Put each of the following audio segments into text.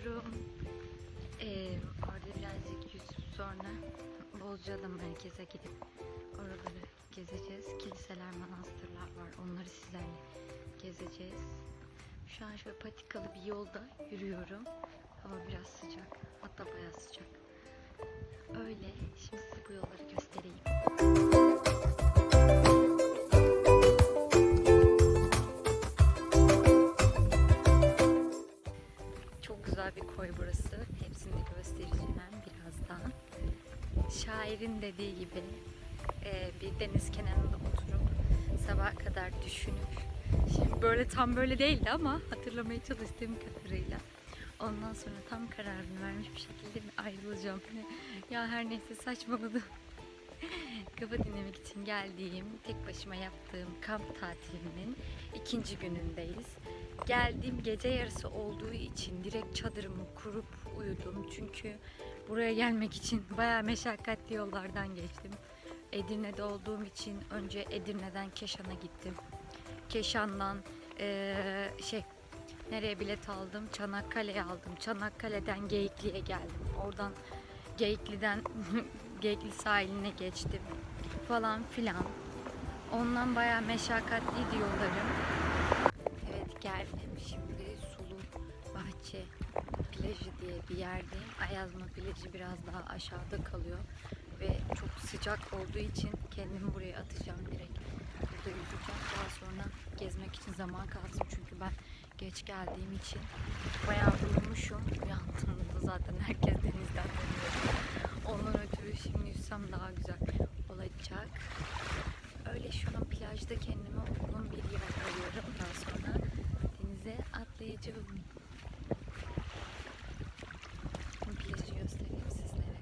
gidiyorum. Ee, orada birazcık yüzüp sonra Bozcaada merkeze gidip oraları gezeceğiz. Kiliseler, manastırlar var. Onları sizlerle gezeceğiz. Şu an şöyle patikalı bir yolda yürüyorum. Hava biraz sıcak. Hatta bayağı sıcak. Öyle. Şimdi size bu yolları göstereyim. Dediği gibi e, bir deniz kenarında oturup sabaha kadar düşünüp şimdi böyle tam böyle değildi ama hatırlamaya çalıştığım kadarıyla ondan sonra tam kararını vermiş bir şekilde mi ayrılacağım. Ya her neyse saçmaladım. Kafa dinlemek için geldiğim, tek başıma yaptığım kamp tatilinin ikinci günündeyiz. Geldiğim gece yarısı olduğu için direkt çadırımı kurup uyudum. Çünkü buraya gelmek için bayağı meşakkatli yollardan geçtim. Edirne'de olduğum için önce Edirne'den Keşan'a gittim. Keşan'dan eee, şey nereye bilet aldım? Çanakkale'ye aldım. Çanakkale'den Geyikli'ye geldim. Oradan Geyikli'den Geyikli sahiline geçtim falan filan. Ondan bayağı meşakkatliydi yollarım. Bir yerdeyim. Ayazma plajı biraz daha aşağıda kalıyor ve çok sıcak olduğu için kendimi buraya atacağım direkt. Burada yüzeceğim. Daha sonra gezmek için zaman kalsın çünkü ben geç geldiğim için bayağı uyumuşum. Uyandığımda zaten herkes denizden dönüyor. Ondan ötürü şimdi yüzsem daha güzel olacak. Öyle şu an plajda kendime uygun bir yer arıyorum. Daha sonra denize atlayacağım. Plajı göstereyim sizlere.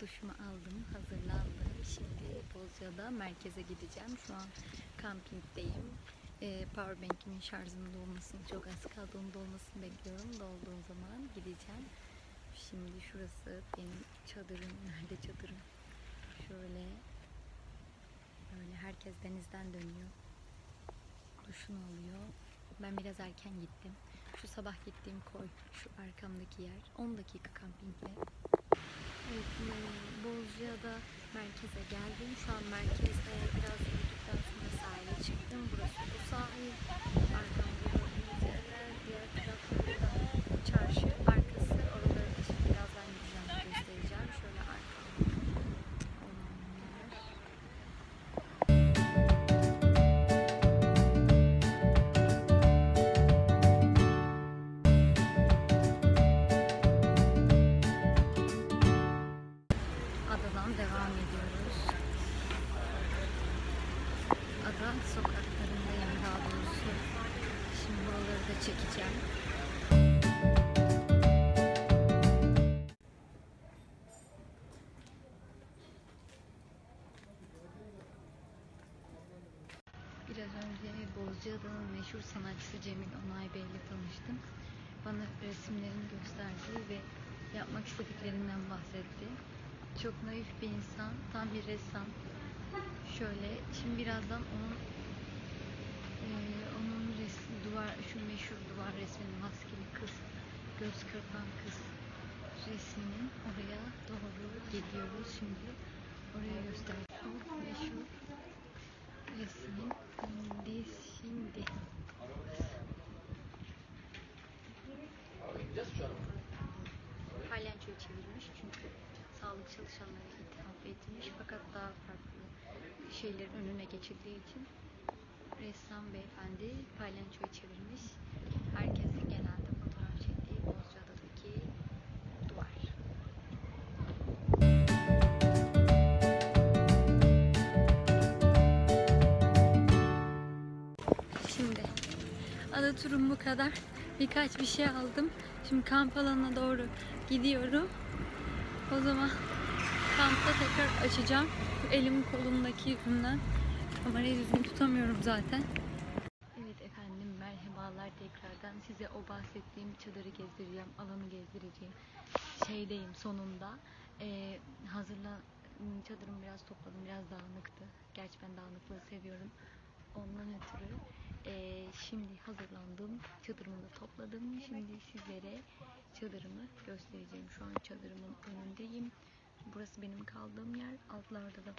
Duşumu aldım, hazırlandım. Şimdi Bozcaada merkeze gideceğim. Şu an kampingdeyim. Ee, Powerbank'imin şarjının dolmasını çok az kaldı. Onun dolmasını bekliyorum. Dolduğu zaman gideceğim. Şimdi şurası benim çadırım. Nerede çadırım? Şöyle böyle herkes denizden dönüyor. Duşunu alıyor. Ben biraz erken gittim. Şu sabah gittiğim koy, şu arkamdaki yer 10 dakika kampingle. Bozcaada merkeze geldim. Şu an merkezde biraz yürüdükten sonra sahile çıktım. Burası bu sahil. Arkamda gördüğünüz yerler, diğer tarafları da çarşı Biraz önce Bozcaada'nın meşhur sanatçısı Cemil Onay Bey ile tanıştım. Bana resimlerini gösterdi ve yapmak istediklerinden bahsetti. Çok naif bir insan, tam bir ressam. Şöyle, şimdi birazdan onun eee, onun resmi, duvar, şu meşhur duvar resminin maskeli kız, göz kırpan kız resminin oraya doğru gidiyoruz şimdi. Oraya gösterdim. O meşhur resmin indi şimdi. Palyaçoyu çevirmiş çünkü sağlık çalışanları ithaf etmiş fakat daha farklı şeylerin önüne geçildiği için ressam beyefendi palyaçoyu çevirmiş. Herkesin genelde ada turum bu kadar. Birkaç bir şey aldım. Şimdi kamp alanına doğru gidiyorum. O zaman kampta tekrar açacağım. Elim kolumdaki yüzümden kamerayı düzgün tutamıyorum zaten. Evet efendim merhabalar tekrar. o bahsettiğim çadırı gezdireceğim, alanı gezdireceğim. Şeydeyim sonunda. Ee, hazırla çadırımı biraz topladım, biraz dağınıktı. Gerçi ben dağınıklığı seviyorum. Ondan ötürü ee, şimdi hazırlandım, çadırımı da topladım. Şimdi sizlere çadırımı göstereceğim. Şu an çadırımın önündeyim. Burası benim kaldığım yer. Altlarda da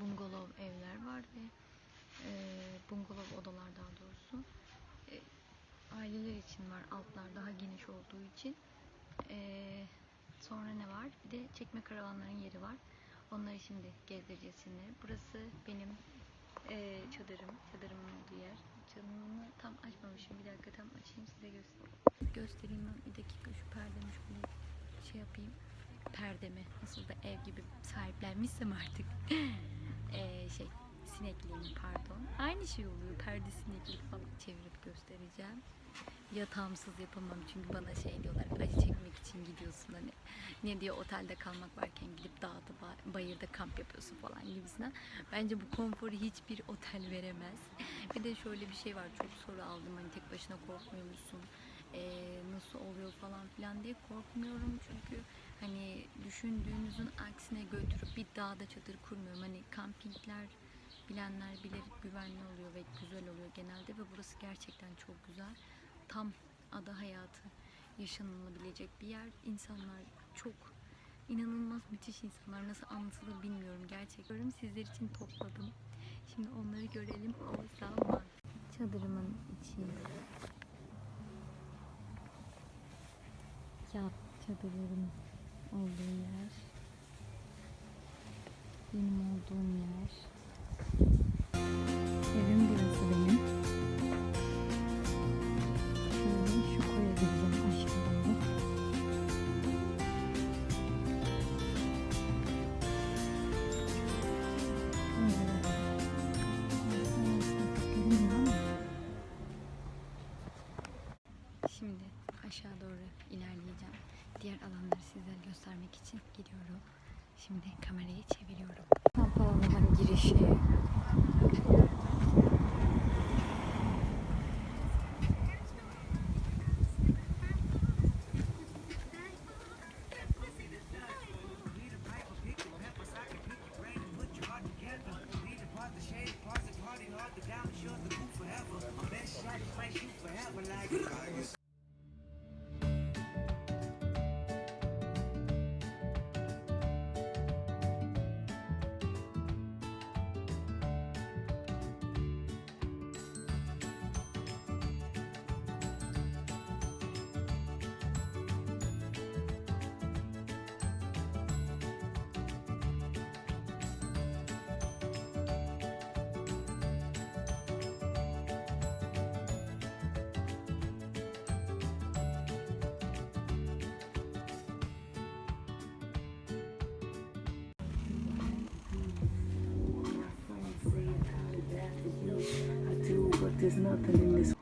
bungalov evler var ve e, bungalov odalar daha doğrusu. E, aileler için var. Altlar daha geniş olduğu için. E, sonra ne var? Bir de çekme karavanların yeri var. Onları şimdi gezdireceğiz şimdi. Burası benim e, çadırım. Çadırımın olduğu yer. Çadırımı tam açmamışım. Bir dakika tam açayım size göstereyim. Göstereyim ben. Bir dakika şu perdemi şöyle şey yapayım. Perdemi. Nasıl da ev gibi sahiplenmişsem artık. Ee, şey sinekliğim pardon. Aynı şey oluyor. Perde sineklik falan çevirip göstereceğim. Yatağımsız yapamam çünkü bana şey diyorlar acı çekmek için gidiyorsun hani ne diyor otelde kalmak varken gidip dağda ba- bayırda kamp yapıyorsun falan gibisinden. Bence bu konforu hiçbir otel veremez. Bir de şöyle bir şey var çok soru aldım hani tek başına korkmuyor musun? Ee, nasıl oluyor falan filan diye korkmuyorum çünkü hani düşündüğünüzün aksine götürüp bir dağda çadır kurmuyorum. Hani kampingler bilenler bilir güvenli oluyor ve güzel oluyor genelde ve burası gerçekten çok güzel. Tam ada hayatı yaşanılabilecek bir yer. İnsanlar çok inanılmaz müthiş insanlar. Nasıl anlatılır bilmiyorum gerçekten. Sizler için topladım. Şimdi onları görelim. O zaman çadırımın içi. Yat çadırlarım olduğu yer. Benim olduğum yer. İçin gidiyorum. Şimdi kamerayı çeviriyorum. Kamp alanının girişi. İn this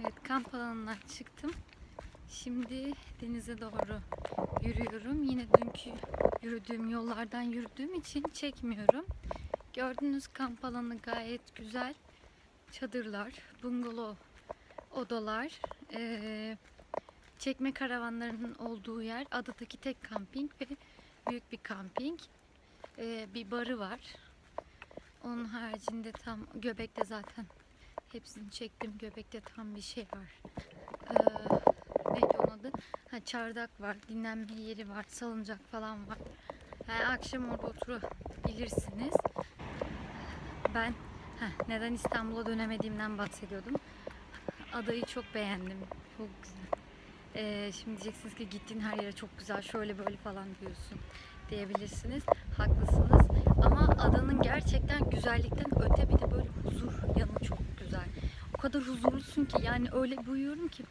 Evet kamp alanından çıktım. Şimdi denize doğru yürüyorum. Yine dünkü yürüdüğüm yollardan yürüdüğüm için çekmiyorum. Gördüğünüz kamp alanı gayet güzel. Çadırlar, bungalov odalar, eee, çekme karavanlarının olduğu yer adadaki tek kamping ve büyük bir kamping. Eee, bir barı var. Onun haricinde tam göbekte zaten hepsini çektim. Göbekte tam bir şey var. Ee, neydi onun adı? Ha, çardak var, dinlenme yeri var, salıncak falan var. Ha, akşam orada oturabilirsiniz. Ben heh, neden İstanbul'a dönemediğimden bahsediyordum. Adayı çok beğendim. Çok güzel. Ee, şimdi diyeceksiniz ki gittiğin her yere çok güzel, şöyle böyle falan diyorsun diyebilirsiniz. Haklısınız. Adanın gerçekten güzellikten öte bir de böyle huzur yanı çok güzel. O kadar huzurlusun ki yani öyle uyuyorum ki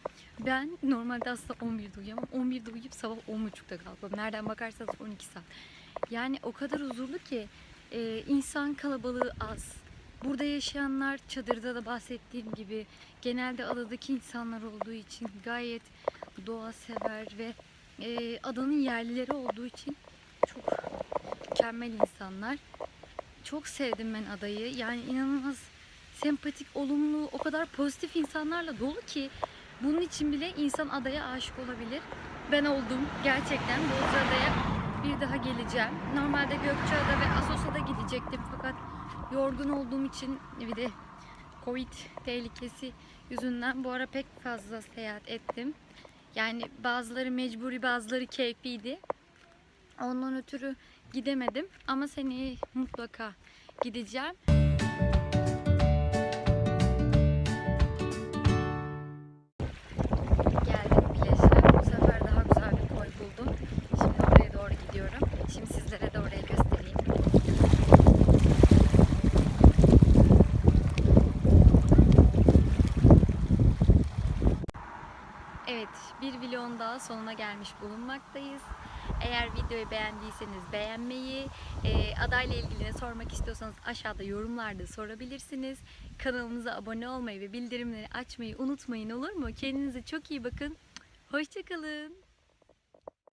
ben normalde aslında 11'de uyuyamam. 11'de uyuyup sabah 10.30'da kalkıyorum. Nereden bakarsanız 12 saat. Yani o kadar huzurlu ki e, insan kalabalığı az. Burada yaşayanlar çadırda da bahsettiğim gibi genelde adadaki insanlar olduğu için gayet doğa sever ve e, adanın yerlileri olduğu için çok mükemmel insanlar. Çok sevdim ben adayı. Yani inanılmaz sempatik, olumlu, o kadar pozitif insanlarla dolu ki Bunun için bile insan adaya aşık olabilir. Ben oldum gerçekten. Bozcaada'ya bir daha geleceğim. Normalde Gökçeada ve Assos'a da gidecektim fakat yorgun olduğum için bir de Covid tehlikesi yüzünden bu ara pek fazla seyahat ettim. Yani bazıları mecburi bazıları keyfiydi. Ondan ötürü gidemedim ama seneye mutlaka gideceğim. Geldim plaja. Bu sefer daha güzel bir koy buldum. Şimdi oraya doğru gidiyorum. Şimdi sizlere de orayı göstereyim. Evet, bir vlogun daha sonuna gelmiş bulunmaktayız. Eğer videoyu beğendiyseniz beğenmeyi, e, adayla ilgili ne sormak istiyorsanız aşağıda yorumlarda sorabilirsiniz. Kanalımıza abone olmayı ve bildirimleri açmayı unutmayın olur mu? Kendinize çok iyi bakın. Hoşçakalın.